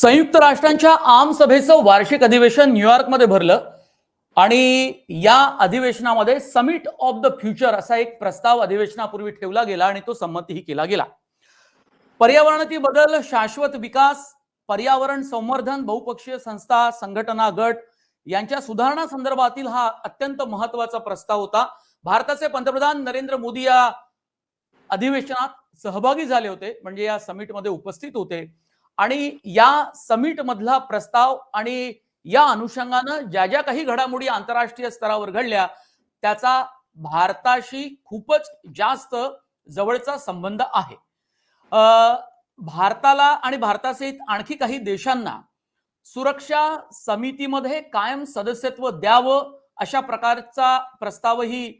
संयुक्त राष्ट्रांच्या आम सभेचं वार्षिक अधिवेशन न्यूयॉर्कमध्ये भरलं. आणि या अधिवेशनामध्ये समिट ऑफ द फ्युचर असा एक प्रस्ताव अधिवेशनापूर्वी ठेवला गेला आणि तो संमतीही केला गेला. पर्यावरणातील बदल शाश्वत विकास पर्यावरण संवर्धन बहुपक्षीय संस्था संघटना गट यांच्या सुधारणा संदर्भातील हा अत्यंत महत्त्वाचा प्रस्ताव होता. भारताचे पंतप्रधान नरेंद्र मोदी या अधिवेशनात सहभागी झाले होते म्हणजे या समिटमध्ये उपस्थित होते. आणि या समिट मधला प्रस्ताव आणि या अनुषंगानं ज्या ज्या काही घडामोडी आंतरराष्ट्रीय स्तरावर घडल्या त्याचा भारताशी खूपच जास्त जवळचा संबंध आहे. भारताला आणि भारतासहित आणखी काही देशांना सुरक्षा समितीमध्ये कायम सदस्यत्व द्यावं अशा प्रकारचा प्रस्तावही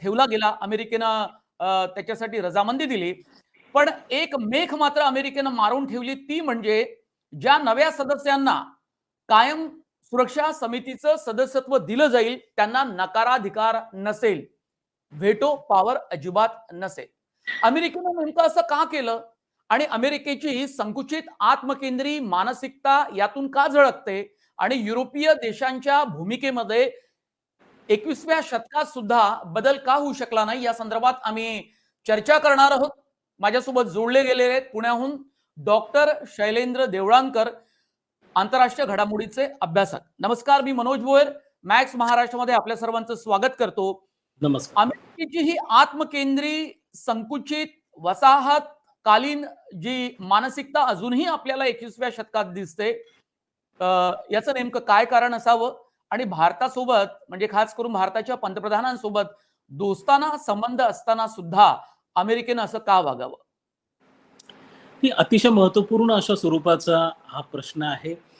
ठेवला गेला. अमेरिकेनं त्याच्यासाठी रजामंदी दिली. पण एक मेख मात्र अमेरिकेनं मारून ठेवली. ती म्हणजे ज्या नव्या सदस्यांना कायम सुरक्षा समितीचं सदस्यत्व दिलं जाईल त्यांना नकाराधिकार नसेल. व्हेटो पॉवर अजिबात नसेल. अमेरिकेनं नेमकं असं का केलं? आणि अमेरिकेची संकुचित आत्मकेंद्री मानसिकता यातून का झळकते? आणि युरोपीय देशांच्या भूमिकेमध्ये एकवीसव्या शतकात सुद्धा बदल का होऊ शकला नाही? या संदर्भात आम्ही चर्चा करणार आहोत. माझ्यासोबत जोडले गेलेले आहेत पुण्याहून डॉक्टर शैलेंद्र देवळांकर आंतरराष्ट्रीय घडामोडीचे अभ्यासक. नमस्कार मी मनोज भोयर मॅक्स महाराष्ट्रामध्ये आपल्या सर्वांचं स्वागत करतो. नमस्कार. अमेरिकेची ही आत्मकेंद्री संकुचित वसाहत कालीन जी मानसिकता अजूनही आपल्याला एकविसव्या शतकात दिसते अ, याचं नेमकं काय कारण असावं? आणि भारतासोबत म्हणजे खास करून भारताच्या पंतप्रधानांसोबत दोस्ताना संबंध असताना सुद्धा अमेरिकेनं असं का वागावं? अतिशय महत्त्वपूर्ण अशा स्वरूपाचा हा प्रश्न आहे.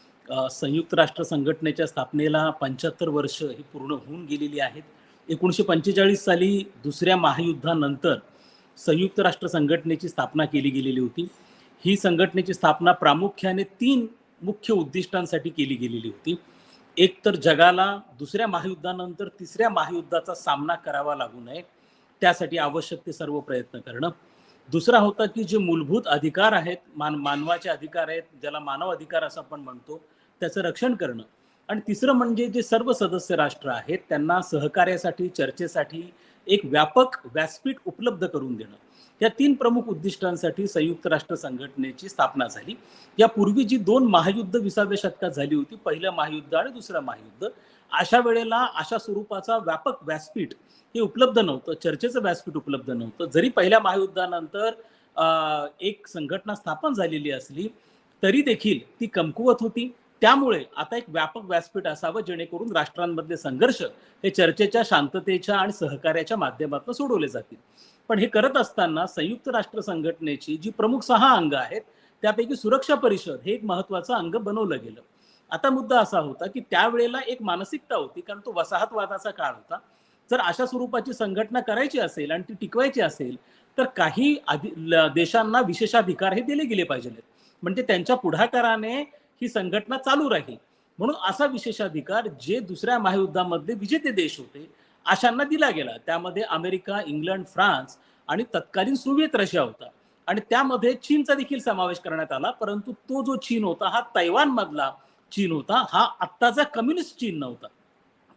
संयुक्त राष्ट्र संघटनेच्या स्थापनेला पंच्याहत्तर वर्ष ही पूर्ण होऊन गेलेली आहेत. एकोणीसशे पंचेचाळीस साली दुसऱ्या महायुद्धानंतर संयुक्त राष्ट्र संघटनेची स्थापना केली गेलेली होती. ही संघटनेची स्थापना प्रामुख्याने तीन मुख्य उद्दिष्टांसाठी केली गेलेली होती. एक तर जगाला दुसऱ्या महायुद्धानंतर तिसऱ्या महायुद्धाचा सामना करावा लागू नये. त्यासाठी आवश्यक ते सर्व प्रयत्न करणं. दुसरा होता की जे मूलभूत अधिकार आहेत मान मानवाचे अधिकार आहेत ज्याला मानव अधिकार असं आपण म्हणतो त्याचं रक्षण करणं. आणि तिसरं म्हणजे जे सर्व सदस्य राष्ट्र आहेत त्यांना सहकार्यासाठी चर्चेसाठी एक व्यापक व्यासपीठ उपलब्ध करून देणं. या तीन प्रमुख उद्दिष्टांसाठी संयुक्त राष्ट्र संघटनेची स्थापना झाली. यापूर्वी जी दोन महायुद्ध विसाव्या शतकात झाली होती पहिलं महायुद्ध आणि दुसरं महायुद्ध अशा वेळेला अशा स्वरूपाचा व्यापक व्यासपीठ हे उपलब्ध नव्हतं चर्चेचं व्यासपीठ उपलब्ध नव्हतं. जरी पहिल्या महायुद्धानंतर एक संघटना स्थापन झालेली असली तरी देखील ती कमकुवत होती. त्यामुळे आता एक व्यापक व्यासपीठ असावं जेणेकरून राष्ट्रांमधले संघर्ष हे चर्चेच्या शांततेच्या आणि सहकार्याच्या माध्यमातून सोडवले जातील. पण हे करत असताना संयुक्त राष्ट्र संघटनेची जी प्रमुख सहा अंग आहेत त्यापैकी सुरक्षा परिषद हे एक महत्वाचं अंग बनवलं गेलं. आता मुद्दा असा होता की त्यावेळेला एक मानसिकता होती कारण तो वसाहतवादाचा काळ होता. जर अशा स्वरूपाची संघटना करायची असेल आणि ती टिकवायची असेल तर काही अधि देशांना विशेषाधिकार हे दिले गेले पाहिजेत. म्हणजे त्यांच्या पुढाकाराने ही संघटना चालू राहील. म्हणून असा विशेषाधिकार जे दुसऱ्या महायुद्धामधले विजेते देश होते अशांना दिला गेला. त्यामध्ये अमेरिका इंग्लंड फ्रान्स आणि तत्कालीन सोव्हिएत रशिया होता. आणि त्यामध्ये चीनचा देखील समावेश करण्यात आला परंतु तो जो चीन होता हा तैवान मधला चीन होता हा आत्ताचा कम्युनिस्ट चीन नव्हता.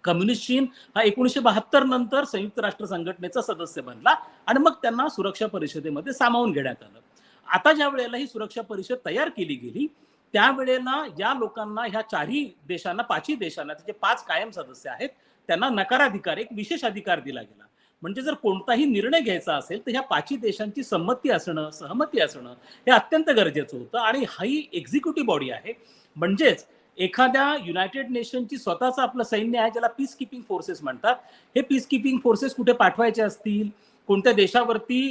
कम्युनिस्ट चीन हा एकोणीसशे बहात्तर नंतर संयुक्त राष्ट्र संघटनेचा सदस्य बनला आणि मग त्यांना सुरक्षा परिषदेमध्ये सामावून घेण्यात आलं. आता ज्या वेळेला ही सुरक्षा परिषद तयार केली गेली त्यावेळेला या लोकांना ह्या चारही देशांना पाचही देशांना त्याचे पाच कायम सदस्य आहेत त्यांना नकाराधिकार एक विशेष अधिकार दिला गेला. म्हणजे जर कोणताही निर्णय घ्यायचा असेल तर ह्या पाचही देशांची संमती असणं सहमती असणं हे अत्यंत गरजेचं होतं आणि ही एक्झिक्युटिव्ह बॉडी आहे. म्हणजेच एखाद्या युनायटेड नेशनची स्वतःचं आपलं सैन्य आहे ज्याला पीस किपिंग फोर्सेस म्हणतात. हे पीस किपिंग फोर्सेस कुठे पाठवायचे असतील? कोणत्या देशावरती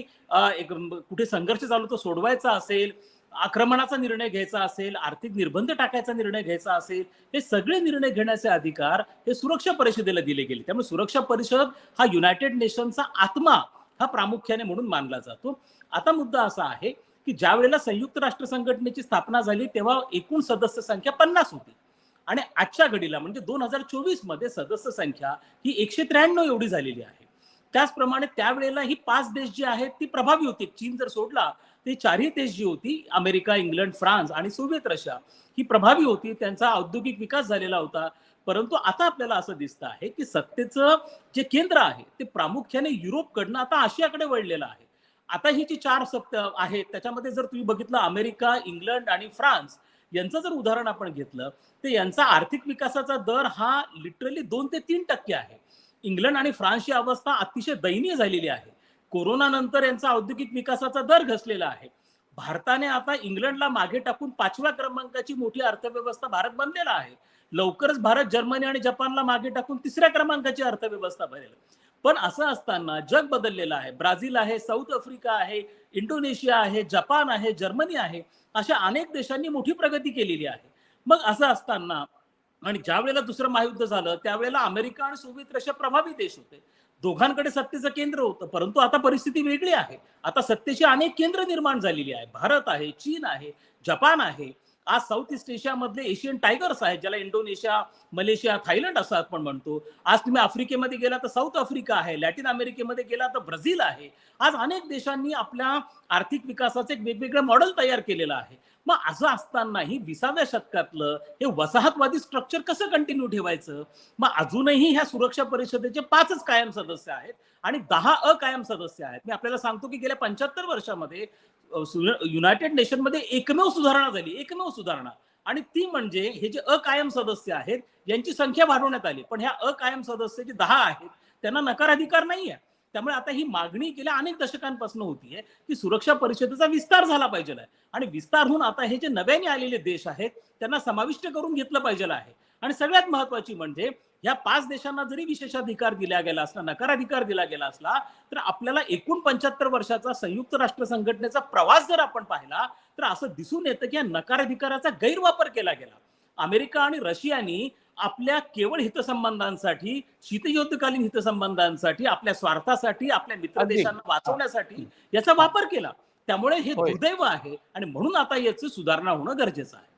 एक कुठे संघर्ष चालू तो सोडवायचा असेल? आक्रमणाचा निर्णय घ्यायचा असेल आर्थिक निर्बंध टाकायचा निर्णय घ्यायचा असेल हे सगळे निर्णय घेण्याचे अधिकार हे सुरक्षा परिषदेला दिले गेले. त्यामुळे सुरक्षा परिषद हा युनायटेड नेशनचा आत्मा हा प्रामुख्याने म्हणून मानला जातो. आता मुद्दा असा आहे की ज्या वेळेला संयुक्त राष्ट्र संघटनेची स्थापना झाली तेव्हा एकूण सदस्य संख्या पन्नास होती. आणि आजच्या घडीला म्हणजे दोन हजार चोवीसमध्ये सदस्य संख्या ही एकशे त्र्याण्णव एवढी झालेली आहे. त्याचप्रमाणे त्यावेळेला ही पाच देश जे आहेत ती प्रभावी होती. चीन जर सोडला ते चारही देश जी होती अमेरिका इंग्लंड फ्रान्स आणि सोव्हिएत रशिया ही प्रभावी होती त्यांचा औद्योगिक विकास झालेला होता. परंतु आता आपल्याला असं दिसतं आहे की सत्तेचं जे केंद्र आहे ते प्रामुख्याने युरोपकडनं आता आशियाकडे वळलेलं आहे. आता ही जी चार सत्य आहेत त्याच्यामध्ये जर तुम्ही बघितलं अमेरिका इंग्लंड आणि फ्रान्स यांचं जर उदाहरण आपण घेतलं तर यांचा आर्थिक विकासाचा दर हा लिटरली दोन ते तीन टक्के आहे. इंग्लंड आणि फ्रान्सची अवस्था अतिशय दयनीय झालेली आहे. कोरोना नंतर यांचा औद्योगिक विकासाचा दर घसलेला आहे. भारताने आता इंग्लंडला मागे टाकून पाचव्या क्रमांकाची मोठी अर्थव्यवस्था भारत बनलेला आहे. लवकरच भारत जर्मनी आणि जपानला मागे टाकून तिसऱ्या क्रमांकाची अर्थव्यवस्था बनेल. पण असं असताना जग बदललेलं आहे. ब्राझील आहे साऊथ आफ्रिका आहे इंडोनेशिया आहे जपान आहे जर्मनी आहे अशा अनेक देशांनी मोठी प्रगती केलेली आहे. मग असं असताना आणि ज्या वेळेला दुसरं महायुद्ध झालं त्यावेळेला अमेरिका आणि सोव्हिएत रशिया प्रभावी देश होते. दोघांकडे सत्तेचं केंद्र होतं परंतु आता परिस्थिती वेगळी आहे. आता सत्तेची अनेक केंद्र निर्माण झालेली आहे भारत आहे चीन आहे जपान आहे. आज साऊथ ईस्ट एशियामधले एशियन टायगर्स आहेत ज्याला इंडोनेशिया मलेशिया थायलंड असं आपण म्हणतो. आज तुम्ही आफ्रिकेमध्ये गेला तर साऊथ आफ्रिका आहे लॅटिन अमेरिकेमध्ये गेला तर ब्राझील आहे. आज अनेक देशांनी आपल्या आर्थिक विकासाचं एक वेगवेगळं मॉडेल तयार केलेलं आहे. मग असं असतानाही विसाव्या शतकातलं हे वसाहतवादी स्ट्रक्चर कसं कंटिन्यू ठेवायचं? मग अजूनही ह्या सुरक्षा परिषदेचे पाचच कायम सदस्य आहेत आणि दहा अकायम सदस्य आहेत. मी आपल्याला सांगतो की गेल्या पंच्याहत्तर वर्षामध्ये युनायटेड नेशनमध्ये एकमेव सुधारणा झाली एकमेव सुधारणा. आणि ती म्हणजे हे जे अकायम सदस्य आहेत यांची संख्या वाढवण्यात आली. पण ह्या अकायम सदस्य जे दहा आहेत त्यांना नकार अधिकार नाही आहे त्यामुळे आता ही मागणी गेल्या अनेक दशकांपासून होतीये की सुरक्षा परिषदेचा विस्तार झाला पाहिजे आहे. आणि विस्तार होऊन आता हे जे नव्याने आलेले देश आहेत त्यांना समाविष्ट करून घेतलं पाहिजे आहे. आणि सगळ्यात महत्वाची म्हणजे या पाच देशांना जरी विशेषाधिकार दिला गेला असला नकाराधिकार दिला गेला असला तर आपल्याला एकूण पंच्याहत्तर वर्षाचा संयुक्त राष्ट्र संघटनेचा प्रवास जर आपण पाहिला तर असं दिसून येतं की या नकाराधिकाराचा गैरवापर केला गेला अमेरिका आणि रशियानी आपल्या केवळ हितसंबंधांसाठी शीतयुद्धकालीन हितसंबंधांसाठी आपल्या स्वार्थासाठी आपल्या मित्र. देशांना वाचवण्यासाठी याचा वापर केला त्यामुळे हे. दुर्दैव आहे आणि म्हणून आता याची सुधारणा होणं गरजेचं आहे